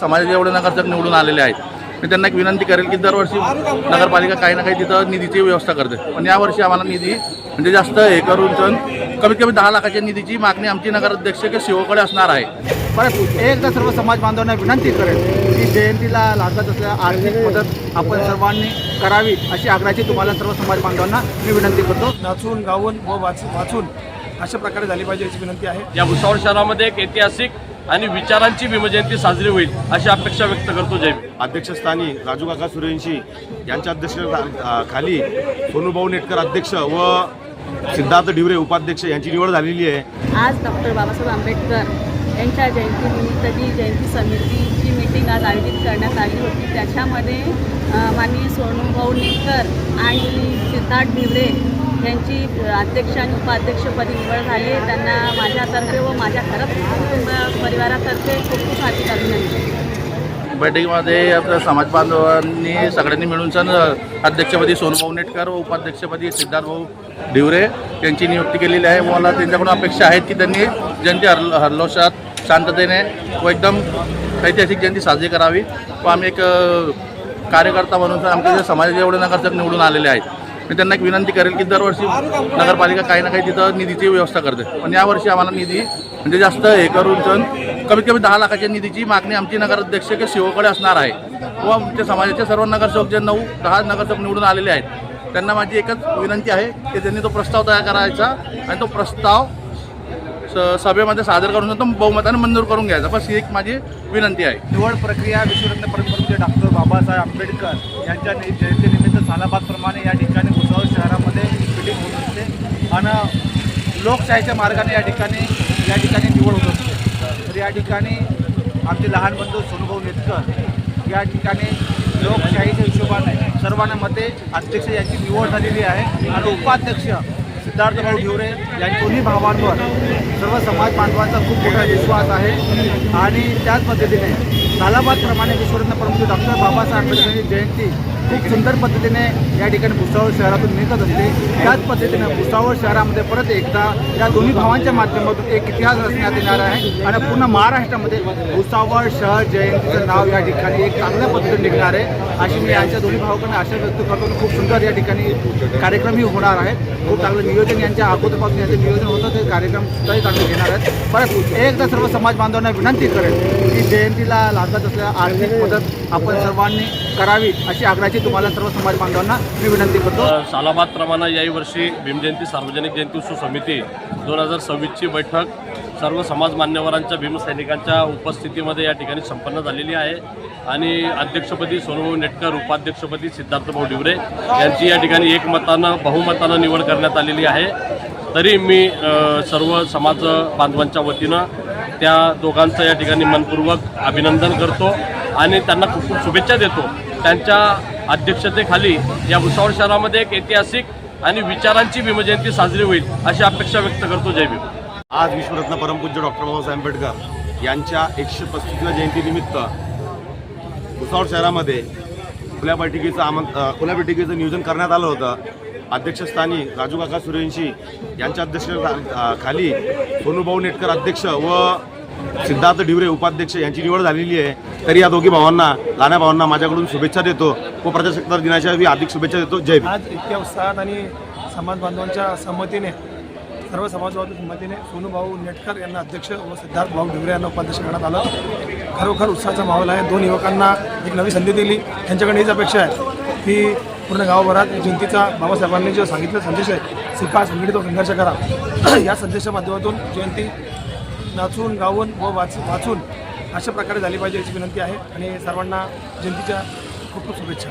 समाजाचे एवढे नगरसेवक निवडून आलेले आहेत. मी त्यांना एक विनंती करेल की दरवर्षी नगरपालिका काही ना काही तिथं निधीची व्यवस्था करते. पण यावर्षी आम्हाला निधी म्हणजे जास्त हे करून सण कमीत कमी दहा लाखाच्या निधीची मागणी आमची नगराध्यक्ष किंवा शिवकडे असणार आहे. परत एकदा सर्व समाज बांधवांना विनंती करेल की जयंतीला लागत असलेल्या आर्थिक मदत आपण सर्वांनी करावी अशी आग्रहाची तुम्हाला सर्व समाज बांधवांना मी विनंती करतो. नाचून गाऊन व वाच वाचून अशा प्रकारे झाली पाहिजे याची विनंती आहे. या भुसावळ शहरामध्ये एक ऐतिहासिक आणि विचारांची भीमजयंती साजरी होईल अशी अपेक्षा व्यक्त करतो जय. अध्यक्षस्थानी राजू काका सूर्यवंशी यांच्या अध्यक्ष खाली सोनूभाऊ नेटकर अध्यक्ष व सिद्धार्थ ढिवरे उपाध्यक्ष यांची निवड झालेली आहे आज डॉक्टर बाबासाहेब आंबेडकर यांच्या जयंतीनिमित्त जी जयंती समितीची मीटिंग आज आयोजित करण्यात आली होती त्याच्यामध्ये माननीय सोनूभाऊ नेटकर आणि सिद्धार्थ ढिवरे यांची अध्यक्ष आणि उपाध्यक्षपदी निवड झाली. त्यांना माझ्यातर्फे व माझ्या खरंच कुटुंब परिवारातर्फे खूप खूप हार्दिक अभिनंदन. बैठकीमध्ये आपल्या समाज बांधवांनी सगळ्यांनी मिळून सण अध्यक्षपदी सोनभाऊ नेटकर व उपाध्यक्षपदी सिद्धार्थभाऊ ढिवरे यांची नियुक्ती केलेली आहे. मला त्यांच्याकडून अपेक्षा आहेत की त्यांनी जयंती हर हरलोषात शांततेने व एकदम ऐतिहासिक जयंती साजरी करावी. व आम्ही एक कार्यकर्ता म्हणून आमच्या समाजाचे एवढे नगरसेवक निवडून आलेले आहेत. मी त्यांना एक विनंती करेल की दरवर्षी नगरपालिका काही ना काही तिथं निधीची व्यवस्था करते. पण यावर्षी आम्हाला निधी म्हणजे जास्त हे करून सण कमीत कमी दहा लाखाच्या निधीची मागणी आमची नगराध्यक्ष किंवा शिवकडे असणार आहे. व आमच्या समाजाचे सर्व नगरसेवक जे नऊ दहा नगरसेवक निवडून आलेले आहेत त्यांना माझी एकच विनंती आहे की त्यांनी तो प्रस्ताव तयार करायचा आणि तो प्रस्ताव स सभेमध्ये सादर करून तो बहुमताने मंजूर करून घ्यायचा. बस ही एक माझी विनंती आहे. निवड प्रक्रिया विश्वरत्न परमपूज्य डॉक्टर बाबासाहेब आंबेडकर यांच्या जयंतीनिमित्त सालाबादप्रमाणे या ठिकाणी भुसावळ शहरामध्ये मिटिंग होत असते. आणि लोकशाहीच्या मार्गाने या ठिकाणी या ठिकाणी निवड होत असते. तर या ठिकाणी आमचे लहान बंधू सोनुभाऊ नेतकर या ठिकाणी लोकशाहीच्या हिशोबाने सर्वांना मते अध्यक्ष यांची निवड झालेली आहे. आणि उपाध्यक्ष सिद्धार्थ भाऊ ढिवरे या दोन्ही भावांवर सर्व समाज बांधवांचा खूप मोठा विश्वास आहे. आणि त्याच पद्धतीने सालाबादप्रमाणे विश्वरत्न प्रमुख डॉक्टर बाबासाहेब आंबेडकरांची जयंती खूप सुंदर पद्धतीने या ठिकाणी भुसावळ शहरातून निघत असते. त्याच पद्धतीने भुसावळ शहरामध्ये परत एकदा या दोन्ही भावांच्या माध्यमातून एक इतिहास रचण्यात येणार आहे आणि पूर्ण महाराष्ट्रामध्ये भुसावळ शहर जयंतीचं नाव या ठिकाणी एक चांगल्या पद्धतीने निघणार आहे. अशी मी यांच्या दोन्ही भावाकडून आशा व्यक्त करतो खूप सुंदर या ठिकाणी कार्यक्रमही होणार आहेत. खूप चांगलं नियोजन यांच्या अगोदरपासून यांचं नियोजन होतं ते कार्यक्रमसुद्धाही चांगले घेणार आहेत. परत एकदा सर्व समाज बांधवांना विनंती करेल की जयंतीला लागत असलेल्या आर्थिक मदत आपण सर्वांनी करावी अशी आग्रहाची तुम्हाला सर्व समाज बांधवांना मी विनंती करतो. सालाबादप्रमाणे याही वर्षी भीमजयंती सार्वजनिक जयंती उत्सव समिती दोन हजार सव्वीसची बैठक सर्व समाज मान्यवरांच्या भीमसैनिकांच्या उपस्थितीमध्ये या ठिकाणी संपन्न झालेली आहे. आणि अध्यक्षपदी सोनभाऊ नेटकर उपाध्यक्षपदी सिद्धार्थ डिवरे यांची या ठिकाणी एकमतानं बहुमतानं निवड करण्यात आलेली आहे. तरी मी सर्व समाज बांधवांच्या वतीनं त्या दोघांचं या ठिकाणी मनपूर्वक अभिनंदन करतो आणि त्यांना खूप खूप शुभेच्छा देतो. त्यांच्या अध्यक्षतेखाली या भुसावळ शहरामध्ये एक ऐतिहासिक आणि विचारांची भीमजयंती साजरी होईल अशी अपेक्षा व्यक्त करतो जय भीम. आज विश्वरत्न परमपूज्य डॉक्टर बाबासाहेब आंबेडकर यांच्या एकशे पस्तीसव्या जयंतीनिमित्त भुसावळ शहरामध्ये खुल्या बैठकीचं आमंत खुल्या बैठकीचं नियोजन करण्यात आलं होतं. अध्यक्षस्थानी राजू काका सूर्यवंशी यांच्या अध्यक्ष खाली सोनूभाऊ नेटकर अध्यक्ष व सिद्धार्थ ढिवरे उपाध्यक्ष यांची निवड झालेली आहे. तरी या दोघी भावांना लाण्या भावांना माझ्याकडून शुभेच्छा देतो. व प्रजासत्ताक दिनाच्या मी अधिक शुभेच्छा देतो. जय आज इतक्या उत्साहात आणि समाज बांधवांच्या संमतीने सर्व समाजवादी संमतीने सोनूभाऊ नेटकर यांना अध्यक्ष व सिद्धार्थ भाऊ ढिवरे यांना उपाध्यक्ष करण्यात आलं. खरोखर उत्साहाचा माहोल आहे. दोन युवकांना एक नवी संधी दिली. त्यांच्याकडे हीच अपेक्षा आहे की पूर्ण गावभरात जयंतीचा बाबासाहेबांनी जो सांगितलं संदेश आहे शिका संघटित संघर्ष करा. या संदेशाच्या माध्यमातून जयंती नाचून गाऊन व वाच वाचून अशा प्रकारे झाली पाहिजे याची विनंती आहे. आणि सर्वांना जयंतीच्या खूप खूप शुभेच्छा.